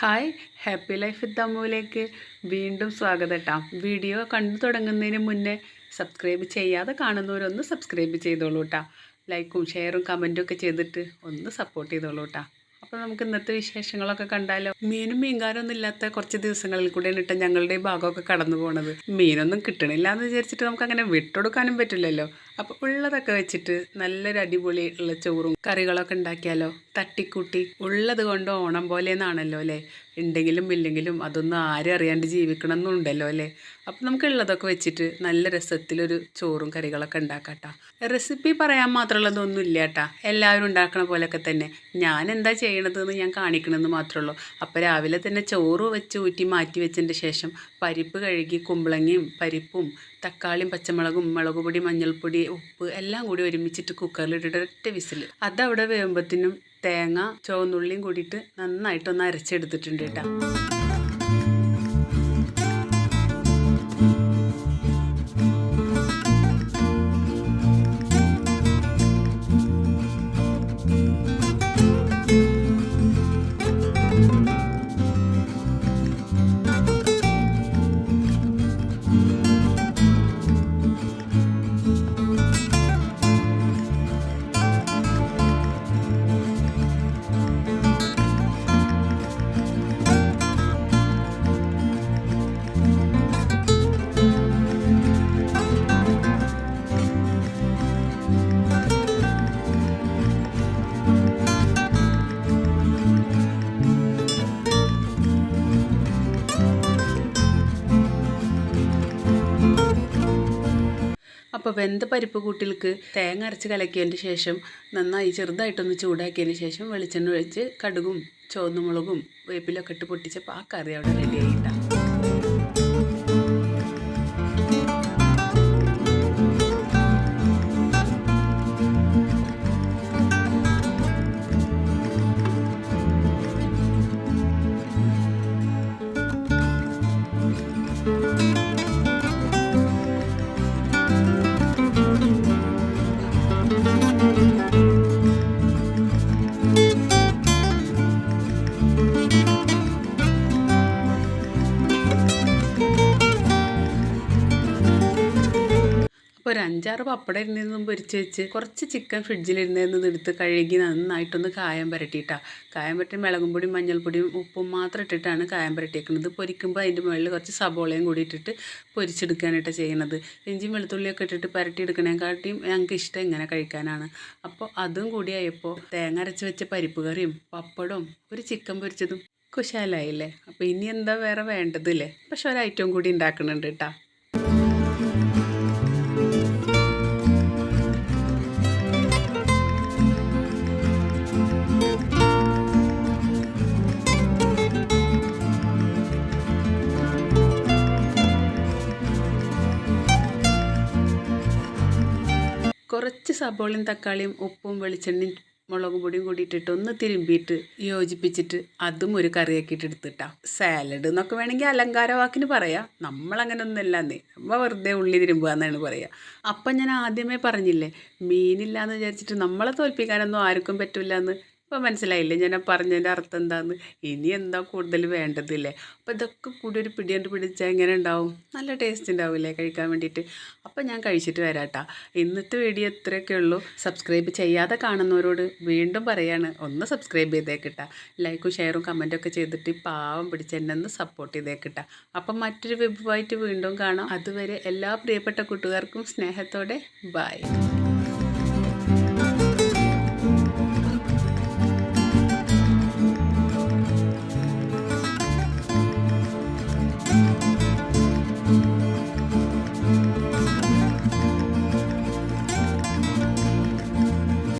Hi happy life with അമ്മുവിലേക്ക് വീണ്ടും സ്വാഗതം കേട്ടോ വീഡിയോ കണ്ടു തുടങ്ങുന്നതിന് മുന്നേ സബ്സ്ക്രൈബ് ചെയ്യാതെ കാണുന്നവരൊന്ന് സബ്സ്ക്രൈബ് ചെയ്തോളൂ കേട്ടോ ലൈക്കും ഷെയറും കമന്റും ഒക്കെ ചെയ്തിട്ട് ഒന്ന് സപ്പോർട്ട് ചെയ്തോളൂ കേട്ടോ അപ്പോൾ നമുക്ക് ഇന്നത്തെ വിശേഷങ്ങളൊക്കെ കണ്ടാലോ? മീനും മീൻകാരൊന്നും ഇല്ലാത്ത കുറച്ച് ദിവസങ്ങളിൽ കൂടെയാണ് ഇട്ട ഞങ്ങളുടെ ഭാഗമൊക്കെ കടന്നു പോണത് മീനൊന്നും കിട്ടണില്ല എന്ന് വിചാരിച്ചിട്ട് നമുക്ക് അങ്ങനെ വിട്ടുകൊടുക്കാനും പറ്റില്ലല്ലോ. അപ്പോൾ ഉള്ളതൊക്കെ വെച്ചിട്ട് നല്ലൊരു അടിപൊളി ഉള്ള ചോറും കറികളൊക്കെ ഉണ്ടാക്കിയാലോ? തട്ടിക്കൂട്ടി. ഉള്ളത് കൊണ്ട് ഓണം പോലെയെന്നാണല്ലോ അല്ലേ? ഉണ്ടെങ്കിലും ഇല്ലെങ്കിലും അതൊന്നും ആരും അറിയാണ്ട് ജീവിക്കണം എന്നുണ്ടല്ലോ അല്ലേ? അപ്പം നമുക്ക് ഉള്ളതൊക്കെ വെച്ചിട്ട് നല്ല രസത്തിലൊരു ചോറും കറികളൊക്കെ ഉണ്ടാക്കാട്ടാ. റെസിപ്പി പറയാൻ മാത്രമുള്ളതൊന്നും ഇല്ല കേട്ടാ എല്ലാവരും ഉണ്ടാക്കണ പോലെയൊക്കെ തന്നെ. ഞാൻ എന്താ ചെയ്യണതെന്ന് ഞാൻ കാണിക്കണമെന്ന് മാത്രമേ ഉള്ളൂ അപ്പോൾ രാവിലെ തന്നെ ചോറ് വെച്ച് ഊറ്റി മാറ്റി വെച്ചതിന്റെ ശേഷം പരിപ്പ് കഴുകി കുമ്പളങ്ങയും പരിപ്പും തക്കാളിയും പച്ചമുളകും മുളക് പൊടി മഞ്ഞൾപ്പൊടി ഉപ്പ് എല്ലാം കൂടി ഒരുമിച്ചിട്ട് കുക്കറിലിട്ടിട്ട് ഒറ്റ വിസിൽ അതവിടെ വേകുമ്പത്തിനും തേങ്ങ ചുവന്നുള്ളിയും കൂടിയിട്ട് നന്നായിട്ടൊന്ന് അരച്ചെടുത്തിട്ടുണ്ട് കേട്ടോ. അപ്പോൾ വെന്ത പരിപ്പ് കൂട്ടിൽക്ക് തേങ്ങ അരച്ച് കലക്കിയതിന് ശേഷം നന്നായി ചെറുതായിട്ടൊന്ന് ചൂടാക്കിയതിന് ശേഷം വെളിച്ചെണ്ണ ഒഴിച്ച് കടുകും ചുവന്നുമുളകും വേപ്പിലൊക്കെ ഇട്ട് പൊട്ടിച്ചപ്പോൾ ആ കറി അവിടെ Thank you. അപ്പോൾ ഒരു അഞ്ചാറ് പപ്പടം ഇരുന്നതും പൊരിച്ച് വെച്ച് കുറച്ച് ചിക്കൻ ഫ്രിഡ്ജിലിരുന്നതെന്ന് എടുത്ത് കഴുകി നന്നായിട്ടൊന്ന് കായം പുരട്ടിയിട്ടാണ് കായം പുരട്ടി മുളകും പൊടിയും മഞ്ഞൾപ്പൊടിയും ഉപ്പും മാത്രം ഇട്ടിട്ടാണ് കായം പുരട്ടിയേക്കുന്നത്. പൊരിക്കുമ്പോൾ അതിന്റെ മുകളിൽ കുറച്ച് സബോളയും കൂടി ഇട്ടിട്ട് പൊരിച്ചെടുക്കാനായിട്ട് ചെയ്യണത്. ഇഞ്ചിയും വെളുത്തുള്ളിയൊക്കെ ഇട്ടിട്ട് പുരട്ടിയെടുക്കണേക്കാട്ടിയും ഞങ്ങൾക്ക് ഇഷ്ടം ഇങ്ങനെ കഴിക്കാനാണ്. അപ്പോൾ അതും കൂടി ആയപ്പോൾ തേങ്ങ അരച്ച് വെച്ച പരിപ്പ് കറിയും പപ്പടവും ഒരു ചിക്കൻ പൊരിച്ചതും കുശാലായില്ലേ? അപ്പോൾ ഇനി എന്താ വേറെ വേണ്ടതില്ലേ പക്ഷെ ഒരു ഐറ്റം കൂടി ഉണ്ടാക്കുന്നുണ്ട് കേട്ടോ കുറച്ച് സബോളയും തക്കാളിയും ഉപ്പും വെളിച്ചെണ്ണയും മുളക് പൊടിയും കൂടി ഇട്ടിട്ട് ഒന്ന് തിരുമ്പിയിട്ട് യോജിപ്പിച്ചിട്ട് അതും ഒരു കറിയാക്കിയിട്ട് എടുത്തിട്ടാ. സാലഡ് എന്നൊക്കെ വേണമെങ്കിൽ അലങ്കാര വാക്കിന് പറയാം. നമ്മളങ്ങനെ ഒന്നുമല്ലാന്നേ നമ്മൾ വെറുതെ ഉള്ളി തിരുമ്പുക എന്നാണ് പറയുക അപ്പം ഞാൻ ആദ്യമേ പറഞ്ഞില്ലേ മീനില്ലാന്ന് വിചാരിച്ചിട്ട് നമ്മളെ തോൽപ്പിക്കാനൊന്നും ആർക്കും പറ്റില്ല എന്ന് ഇപ്പോൾ മനസ്സിലായില്ലേ? ഞാൻ പറഞ്ഞതിന്റെ അർത്ഥം എന്താണെന്ന് ഇനി എന്താ കൂടുതൽ വേണ്ടതില്ലേ? അപ്പോൾ ഇതൊക്കെ കൂടി ഒരു പിടിയണ്ട് പിടിച്ചാൽ എങ്ങനെ ഉണ്ടാവും? നല്ല ടേസ്റ്റ് ഉണ്ടാവില്ലേ കഴിക്കാൻ വേണ്ടിയിട്ട്. അപ്പോൾ ഞാൻ കഴിച്ചിട്ട് വരാട്ടാ. ഇന്നത്തെ വീഡിയോ ഇത്രയൊക്കെ ഉള്ളൂ. സബ്സ്ക്രൈബ് ചെയ്യാതെ കാണുന്നവരോട് വീണ്ടും പറയാണ്. ഒന്ന് സബ്സ്ക്രൈബ് ചെയ്തേക്കിട്ട. ലൈക്കും ഷെയറും കമന്റും ഒക്കെ ചെയ്തിട്ട് പാവം പിടിച്ച് എന്നെ ഒന്ന് സപ്പോർട്ട് ചെയ്തേക്കിട്ട. അപ്പം മറ്റൊരു വിഭവമായിട്ട് വീണ്ടും കാണാം. അതുവരെ എല്ലാ പ്രിയപ്പെട്ട കൂട്ടുകാർക്കും സ്നേഹത്തോടെ ബായ്